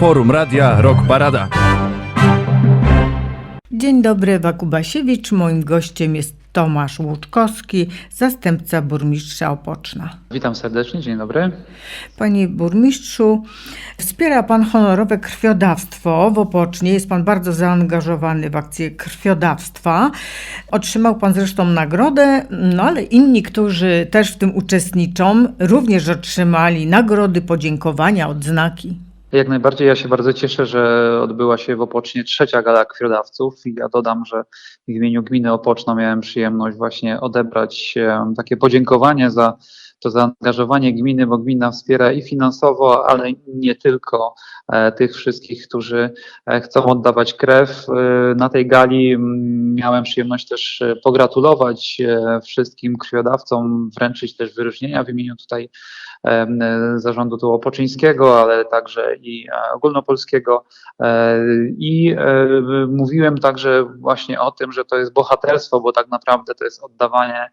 Forum Radia Rock Parada. Dzień dobry, Ewa Kubasiewicz. Moim gościem jest Tomasz Łuczkowski, zastępca burmistrza Opoczna. Witam serdecznie, dzień dobry. Panie burmistrzu, wspiera pan honorowe krwiodawstwo w Opocznie. Jest pan bardzo zaangażowany w akcję krwiodawstwa. Otrzymał pan zresztą nagrodę, no ale inni, którzy też w tym uczestniczą, również otrzymali nagrody, podziękowania, odznaki. Jak najbardziej ja się bardzo cieszę, że odbyła się w Opocznie trzecia gala krwiodawców i ja dodam, że w imieniu gminy Opoczno miałem przyjemność właśnie odebrać takie podziękowanie za to zaangażowanie gminy, bo gmina wspiera i finansowo, ale nie tylko e, tych wszystkich, którzy e, chcą oddawać krew. E, Na tej gali miałem przyjemność też pogratulować wszystkim krwiodawcom, wręczyć też wyróżnienia w imieniu tutaj zarządu tu Opoczyńskiego, ale także i ogólnopolskiego. I mówiłem także właśnie o tym, że to jest bohaterstwo, bo tak naprawdę to jest oddawanie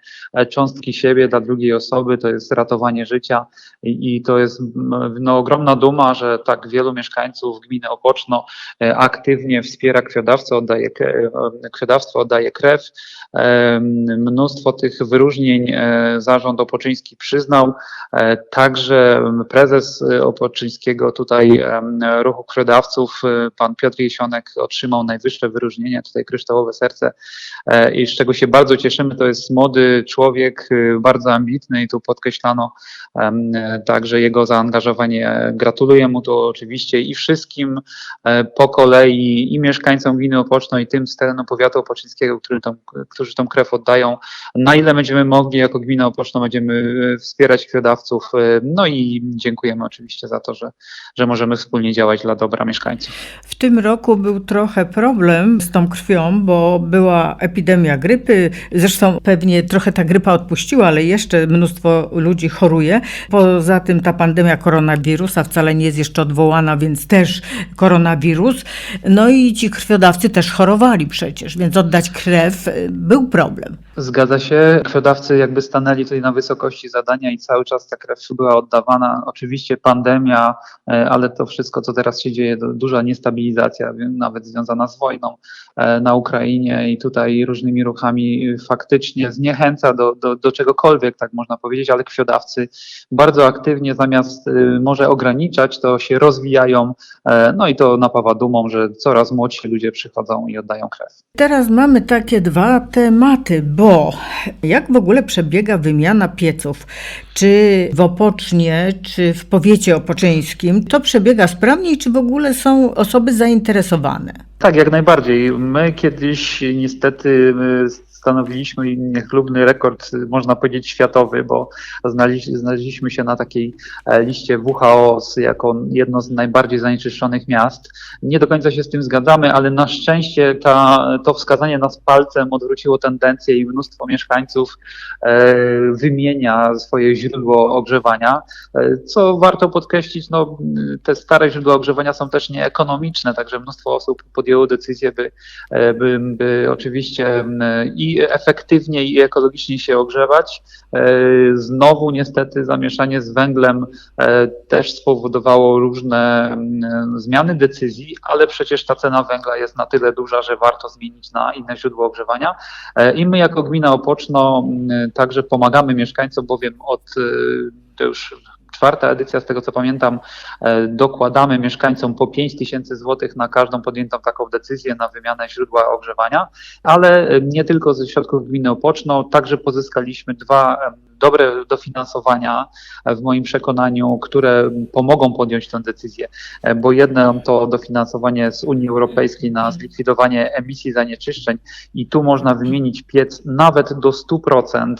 cząstki siebie dla drugiej osoby, to jest ratowanie życia i, i to jest no, ogromna duma, że tak wielu mieszkańców gminy Opoczno e, aktywnie wspiera krwiodawcę, oddaje, e, krwiodawstwo, oddaje krew. E, Mnóstwo tych wyróżnień zarząd Opoczyński przyznał. Także prezes Opoczyńskiego tutaj ruchu krwiodawców, pan Piotr Jesionek otrzymał najwyższe wyróżnienie, tutaj kryształowe serce i z czego się bardzo cieszymy, to jest młody człowiek, bardzo ambitny i tu podkreślano także jego zaangażowanie. Gratuluję mu to oczywiście i wszystkim e, po kolei i mieszkańcom gminy Opoczno i tym z terenu powiatu opoczyńskiego, którzy tą, którzy tą krew oddają. Na ile będziemy mogli jako gmina Opoczno będziemy e, wspierać krwiodawców. e, No i dziękujemy oczywiście za to, że, że możemy wspólnie działać dla dobra mieszkańców. W tym roku był trochę problem z tą krwią, bo była epidemia grypy. Zresztą pewnie trochę ta grypa odpuściła, ale jeszcze mnóstwo ludzi choruje. Poza tym ta pandemia koronawirusa wcale nie jest jeszcze odwołana, więc też koronawirus. No i ci krwiodawcy też chorowali przecież, więc oddać krew y, był problem. Zgadza się. Krwiodawcy jakby stanęli tutaj na wysokości zadania i cały czas ta krew była oddawana. Oczywiście pandemia, e, ale to wszystko, co teraz się dzieje, duża niestabilizacja, nawet związana z wojną e, na Ukrainie i tutaj różnymi ruchami faktycznie zniechęca do, do, do czegokolwiek, tak można powiedzieć, ale krwiodawcy bardzo aktywnie zamiast y, może ograniczać, to się rozwijają. e, No i to napawa dumą, że coraz młodsi ludzie przychodzą i oddają krew. Teraz mamy takie dwa tematy, bo jak w ogóle przebiega wymiana pieców? Czy w Opocznie, czy w powiecie opoczyńskim to przebiega sprawnie i czy w ogóle są osoby zainteresowane? Tak, jak najbardziej. My kiedyś niestety y, stanowiliśmy niechlubny rekord, y, można powiedzieć światowy, bo znaleźli, znaleźliśmy się na takiej e, liście WHO jako jedno z najbardziej zanieczyszczonych miast. Nie do końca się z tym zgadzamy, ale na szczęście ta, to wskazanie nas palcem odwróciło tendencję i mnóstwo mieszkańców e, wymienia swoje źródło ogrzewania. E, Co warto podkreślić, no, te stare źródła ogrzewania są też nieekonomiczne, także mnóstwo osób podjęło decyzję, by, by, by oczywiście m, efektywniej, i ekologicznie się ogrzewać. E, Znowu niestety zamieszanie z węglem e, też spowodowało różne zmiany decyzji, ale przecież ta cena węgla jest na tyle duża, że warto zmienić na inne źródło ogrzewania. E, I my jako gmina Opoczno także pomagamy mieszkańcom, bowiem od to już czwarta edycja, z tego co pamiętam, e, dokładamy mieszkańcom po 5 tysięcy złotych na każdą podjętą taką decyzję na wymianę źródła ogrzewania, ale e, nie tylko ze środków gminy Opoczno, także pozyskaliśmy dwa dobre dofinansowania e, w moim przekonaniu, które pomogą podjąć tę decyzję, e, bo jedno to dofinansowanie z Unii Europejskiej na zlikwidowanie emisji zanieczyszczeń i tu można wymienić piec nawet do 100%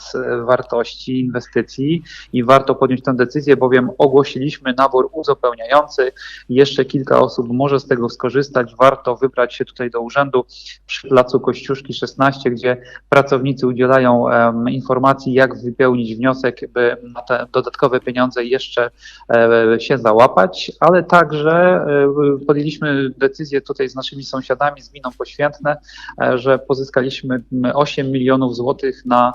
wartości inwestycji i warto podjąć tę decyzję, bowiem ogłosiliśmy nabór uzupełniający. Jeszcze kilka osób może z tego skorzystać. Warto wybrać się tutaj do urzędu przy placu Kościuszki 16, gdzie pracownicy udzielają em, informacji, jak wypełnić wypełnić wniosek, by na te dodatkowe pieniądze jeszcze e, się załapać, ale także e, podjęliśmy decyzję tutaj z naszymi sąsiadami, z gminą Poświętne, e, że pozyskaliśmy 8 milionów złotych na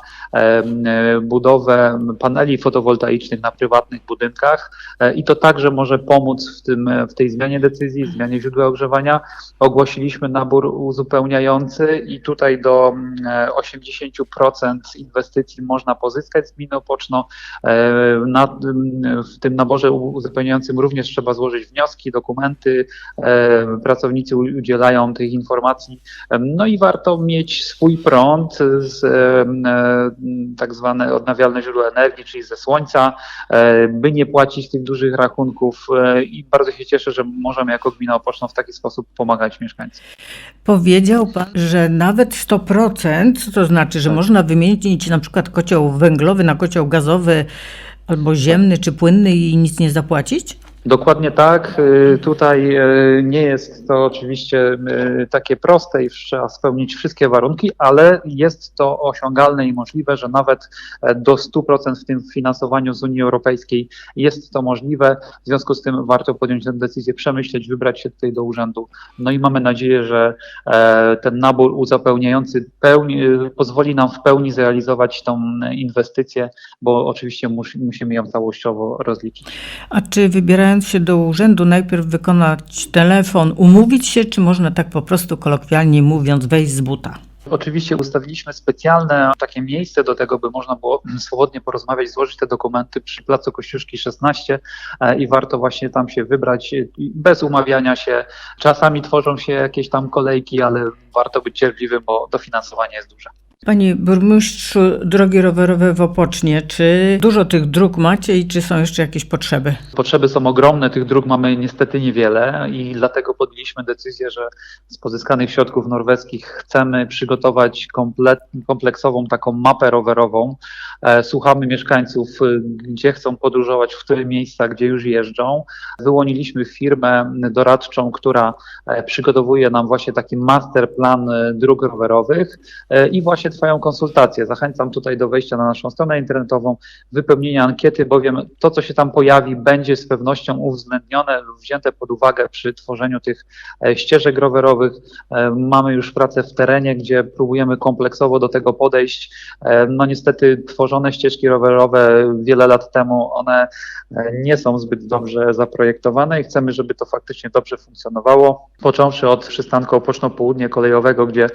budowę paneli fotowoltaicznych na prywatnych budynkach i to także może pomóc w, tym, w tej zmianie decyzji, zmianie źródła ogrzewania. Ogłosiliśmy nabór uzupełniający i tutaj do mm, e, 80% inwestycji można pozyskać z gminy Opoczno. E, Na, w tym naborze uzupełniającym również trzeba złożyć wnioski, dokumenty. E, Pracownicy udzielają tych informacji. E, No i warto mieć swój prąd z tak zwane odnawialne źródła energii, czyli ze słońca, by nie płacić tych dużych rachunków i bardzo się cieszę, że możemy jako gmina Opoczno w taki sposób pomagać mieszkańcom. Powiedział pan, że nawet 100%, to znaczy, że Tak. można wymienić na przykład kocioł węglowy na kocioł gazowy albo ziemny czy płynny i nic nie zapłacić? Dokładnie tak. Y, Tutaj y, nie jest to oczywiście y, takie proste i trzeba spełnić wszystkie warunki, ale jest to osiągalne i możliwe, że nawet e, do 100% w tym finansowaniu z Unii Europejskiej jest to możliwe. W związku z tym warto podjąć tę decyzję, przemyśleć, wybrać się tutaj do urzędu. No i mamy nadzieję, że e, ten nabór uzupełniający pełni, y, pozwoli nam w pełni zrealizować tą inwestycję, bo oczywiście mus, musimy ją całościowo rozliczyć. A czy wybierając się do urzędu najpierw wykonać telefon, umówić się, czy można tak po prostu kolokwialnie mówiąc wejść z buta? Oczywiście ustawiliśmy specjalne takie miejsce do tego, by można było swobodnie porozmawiać, złożyć te dokumenty przy Placu Kościuszki 16 e, i warto właśnie tam się wybrać e, bez umawiania się. Czasami tworzą się jakieś tam kolejki, ale warto być cierpliwym, bo dofinansowanie jest duże. Panie burmistrzu, drogi rowerowe w Opocznie, czy dużo tych dróg macie i czy są jeszcze jakieś potrzeby? Potrzeby są ogromne, tych dróg mamy niestety niewiele i dlatego podjęliśmy decyzję, że z pozyskanych środków norweskich chcemy przygotować komplet, kompleksową taką mapę rowerową. E, Słuchamy mieszkańców, y, gdzie chcą podróżować, w które miejsca, gdzie już jeżdżą. Wyłoniliśmy firmę doradczą, która e, przygotowuje nam właśnie taki masterplan e, dróg rowerowych e, i właśnie trwają konsultacje. Zachęcam tutaj do wejścia na naszą stronę internetową, wypełnienia ankiety, bowiem to, co się tam pojawi, będzie z pewnością uwzględnione, wzięte pod uwagę przy tworzeniu tych e, ścieżek rowerowych. E, Mamy już pracę w terenie, gdzie próbujemy kompleksowo do tego podejść. E, No niestety tworzone ścieżki rowerowe wiele lat temu, one nie są zbyt dobrze zaprojektowane i chcemy, żeby to faktycznie dobrze funkcjonowało. Począwszy od przystanku Opoczno Południe kolejowego, gdzie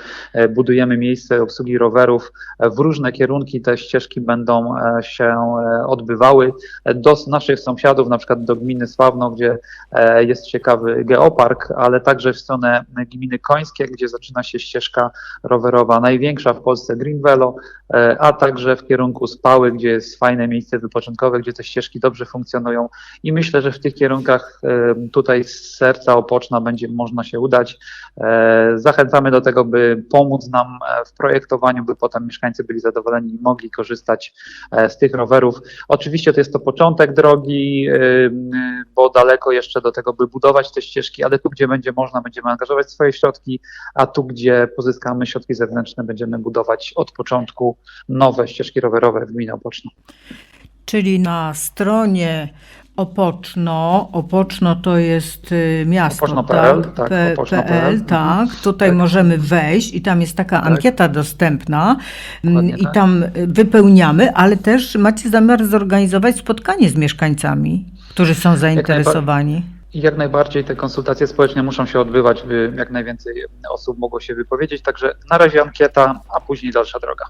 budujemy miejsce obsługi rowerów w różne kierunki te ścieżki będą e, się e, odbywały do naszych sąsiadów, na przykład do gminy Sławno, gdzie e, jest ciekawy geopark, ale także w stronę gminy Końskie, gdzie zaczyna się ścieżka rowerowa największa w Polsce Green Velo, a także w kierunku Spały, gdzie jest fajne miejsce wypoczynkowe, gdzie te ścieżki dobrze funkcjonują i myślę, że w tych kierunkach tutaj z serca Opoczna będzie można się udać. Zachęcamy do tego, by pomóc nam w projektowaniu, by potem mieszkańcy byli zadowoleni i mogli korzystać e, z tych rowerów. Oczywiście to jest to początek drogi, e, bo daleko jeszcze do tego, by budować te ścieżki, ale tu, gdzie będzie można, będziemy angażować swoje środki, a tu, gdzie pozyskamy środki zewnętrzne, będziemy budować od początku nowe ścieżki rowerowe w gminie Opoczno. Czyli na stronie Opoczno, Opoczno to jest y, miasto, Opoczno.pl, tak, P- opoczno.pl. PL, tak. Tutaj Tak. możemy wejść i tam jest taka ankieta dostępna mm, Dokładnie i tak. tam y, wypełniamy, ale też macie zamiar zorganizować spotkanie z mieszkańcami, którzy są zainteresowani. I jak najbardziej te konsultacje społeczne muszą się odbywać, by jak najwięcej osób mogło się wypowiedzieć. Także na razie ankieta, a później dalsza droga.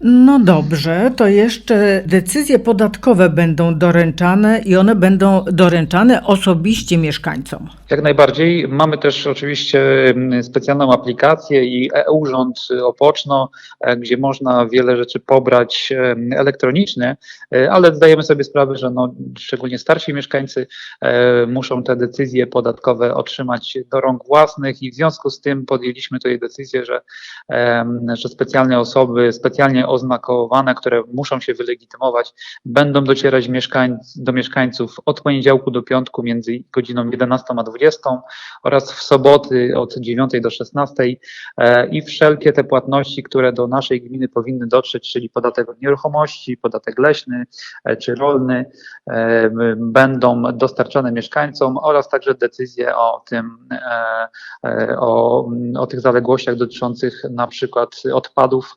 No dobrze, to jeszcze decyzje podatkowe będą doręczane i one będą doręczane osobiście mieszkańcom. Jak najbardziej. Mamy też oczywiście mm, specjalną aplikację i e-urząd Opoczno, e, gdzie można wiele rzeczy pobrać elektronicznie, e, ale zdajemy sobie sprawę, że no, szczególnie starsi mieszkańcy e, muszą te decyzje podatkowe otrzymać do rąk własnych i w związku z tym podjęliśmy tutaj decyzję, że, że specjalne osoby, specjalnie oznakowane, które muszą się wylegitymować, będą docierać do mieszkańców od poniedziałku do piątku między godziną 11 a 20 oraz w soboty od 9 do 16 e, i wszelkie te płatności, które do naszej gminy powinny dotrzeć, czyli podatek od nieruchomości, podatek leśny e, czy rolny, e, będą dostarczane mieszkańcom oraz także decyzje o tym, o, o tych zaległościach dotyczących na przykład odpadów.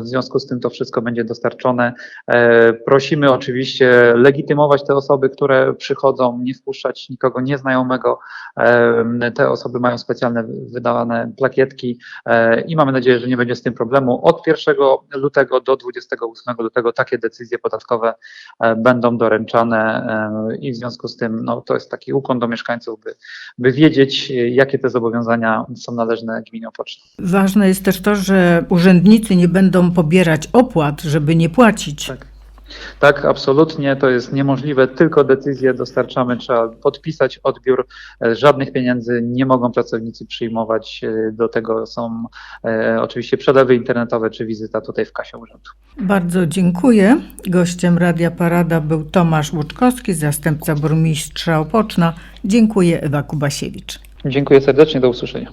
W związku z tym to wszystko będzie dostarczone. E, Prosimy oczywiście legitymować te osoby, które przychodzą, nie wpuszczać nikogo nieznajomego. E, Te osoby mają specjalne wydawane plakietki e, i mamy nadzieję, że nie będzie z tym problemu. Od 1 lutego do 28 lutego takie decyzje podatkowe będą doręczane i w związku z tym no, to jest taki ukłon do mieszkańców, by, by wiedzieć, jakie te zobowiązania są należne gminie Opoczno. Ważne jest też to, że urzędnicy nie będą pobierać opłat, żeby nie płacić. Tak. Tak, absolutnie to jest niemożliwe. Tylko decyzję dostarczamy, trzeba podpisać odbiór. E, Żadnych pieniędzy nie mogą pracownicy przyjmować. E, Do tego są e, oczywiście przelewy internetowe czy wizyta tutaj w kasie urzędu. Bardzo dziękuję. Gościem Radia Parada był Tomasz Łuczkowski, zastępca burmistrza Opoczna. Dziękuję Ewa Kubasiewicz. Dziękuję serdecznie, do usłyszenia.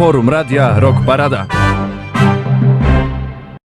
Forum Radia Rock Parada.